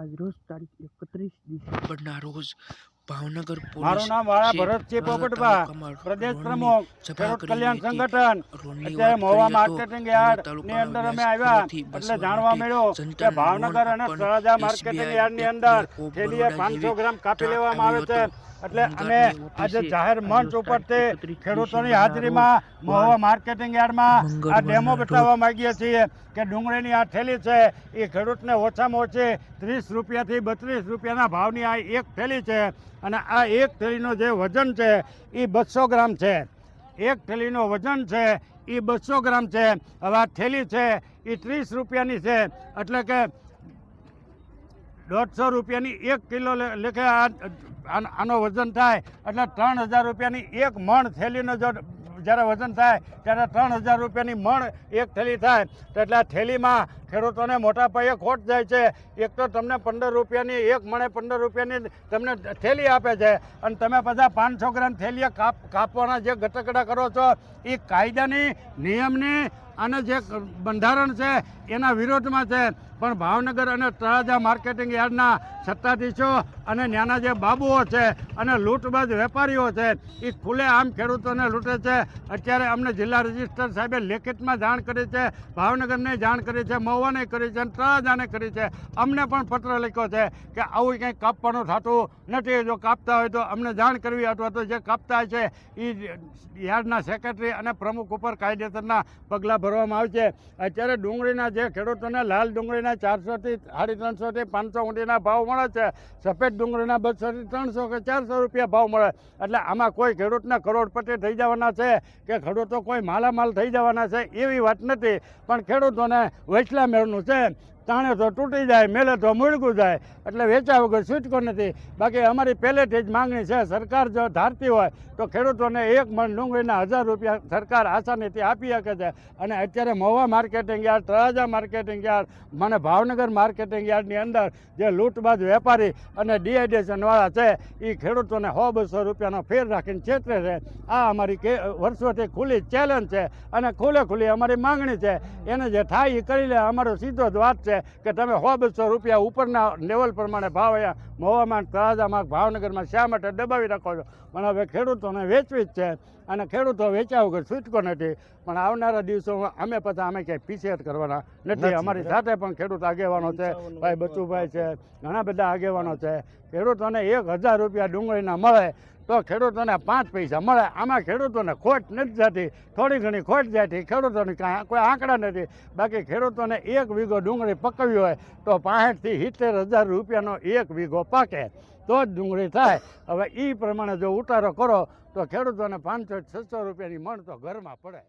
આજરોજ તારીખ એકત્રીસ ડિસેમ્બરના રોજ ભાવનગર મારું નામ વાળા ભરતસિંહ પોપટભા. પ્રદેશ પ્રમુખ ખેડૂત કલ્યાણ સંગઠન. અત્યારે મહુવા માર્કેટિંગ યાર્ડની અંદર અમે આવ્યા. એટલે જાણવા મળ્યો કે ભાવનગર અને સરાજા માર્કેટિંગ યાર્ડની અંદર થેલીએ પાંચસો ગ્રામ કાપી લેવામાં આવે છે. એટલે અમે આજે જાહેર મંચ ઉપરથી ખેડૂતોની હાજરીમાં મહુવા માર્કેટિંગ યાર્ડમાં આ ડેમો બતાવવા માગીએ છીએ કે ડુંગળીની આ થેલી છે એ ખેડૂતને ઓછામાં ઓછી ત્રીસ રૂપિયાથી બત્રીસ રૂપિયાના ભાવની આ એક થેલી છે અને આ એક થેલીનો જે વજન છે એ બસો ગ્રામ છે. એક થેલીનો વજન છે એ બસો ગ્રામ છે. હવે આ થેલી છે એ ત્રીસ રૂપિયાની છે. એટલે કે દોઢસો રૂપિયાની એક કિલો લેખે આ આન- વજન થાય એટલે ત્રણ હજાર રૂપિયાની એક મણ થેલીનો જો જ્યારે વજન થાય ત્યારે ત્રણ હજાર રૂપિયાની મણ એક થેલી થાય. તો એટલે થેલીમાં ખેડૂતોને મોટા પાયે ખોટ જાય છે. એક તો તમને પંદર રૂપિયાની, એક મણે પંદર રૂપિયાની તમને થેલી આપે છે. અને તમે બધા પાંચસો ગ્રામ થેલીએ કાપ, કાપવાના જે ગટકડા કરો છો એ કાયદાની, નિયમની અને જે બંધારણ છે, એના વિરોધમાં છે. પણ ભાવનગર અને તળાજા માર્કેટિંગ યાર્ડના સત્તાધીશો અને ત્યાંના જે બાબુઓ છે અને લૂંટબાજ વેપારીઓ છે એ ખુલ્લે આમ ખેડૂતોને લૂંટે છે. અત્યારે અમને જિલ્લા રજિસ્ટર સાહેબે લેખિતમાં જાણ કરી છે, ભાવનગરને જાણ કરી છે, મહુવાને કરી છે અને તળાજાને કરી છે. અમને પણ પત્ર લખ્યો છે કે આવું કંઈ કાપવાનું થતું નથી. જો કાપતા હોય તો અમને જાણ કરવી અથવા તો જે કાપતા છે એ યાર્ડના સેક્રેટરી અને પ્રમુખ ઉપર કાયદેસરના પગલાં ભરવામાં આવશે. અત્યારે ડુંગળીના જે ખેડૂતોને લાલ ડુંગળીના ચારસોથી, સાડી ત્રણસોથી પાંચસો ઊંડીના ભાવ મળે છે. સફેદ ડુંગળીના બસોથી ત્રણસો કે ચારસો રૂપિયા ભાવ મળે. એટલે આમાં કોઈ ખેડૂતને કરોડપતિ થઈ જવાના છે કે ખેડૂતો કોઈ માલામાલ થઈ જવાના છે એવી વાત નથી. પણ ખેડૂતોને વૈસલા મેળનું છે. તાણે તો તૂટી જાય, મેલે તો મૂળગું જાય. એટલે વેચા વગર છૂટકો નથી. બાકી અમારી પહેલેથી જ માંગણી છે, સરકાર જો ધારતી હોય, તો ખેડૂતોને એક મણ ડુંગળીના હજાર રૂપિયા સરકાર આસાનીથી આપી શકે છે. અને અત્યારે Mahuva marketing yard, Talaja marketing yard, મને ભાવનગર માર્કેટિંગ યાર્ડની અંદર જે લૂંટબાજ વેપારી અને ડિહાઇડ્રેશનવાળા છે એ ખેડૂતોને સો બસો રૂપિયાનો ફેર રાખીને છેતરે છે. આ અમારી કે, વર્ષોથી ખુલ્લી ચેલેન્જ છે. અને ખુલ્લે ખુલ્લી અમારી માંગણી છે. એને જે થાય એ કરી લે, અમારો સીધો જ વાત છે. કે તમે સો બસો રૂપિયા ઉપરના લેવલ પ્રમાણે ભાવ અહીંયા મહુવામાં તળાજામાં ભાવનગરમાં શા માટે દબાવી રાખો છો? પણ હવે ખેડૂતોને વેચવી જ છે અને ખેડૂતો વેચ્યા વગર છૂટકો નથી. પણ આવનારા દિવસોમાં અમે પછી અમે ક્યાંય પીછેહટ કરવાના નથી. અમારી સાથે પણ ખેડૂત આગેવાનો છે. ભાઈ બચુભાઈ છે ઘણા બધા આગેવાનો છે. ખેડૂતોને એક હજાર રૂપિયા ડુંગળીના મળે તો ખેડૂતોને પાંચ પૈસા મળે. આમાં ખેડૂતોને ખોટ નથી જતી. થોડી ઘણી ખોટ જતી. ખેડૂતોની કાંઈ કોઈ આંકડા નથી. બાકી ખેડૂતોને એક વીઘો ડુંગળી પકવી હોય તો પાંઠથી સિત્તેર હજાર રૂપિયાનો એક વીઘો પાકે. તો જ ડુંગળી થાય. હવે એ પ્રમાણે જો ઉતારો કરો તો ખેડૂતોને પાંચસો છસો રૂપિયાની મણ તો ઘરમાં પડે.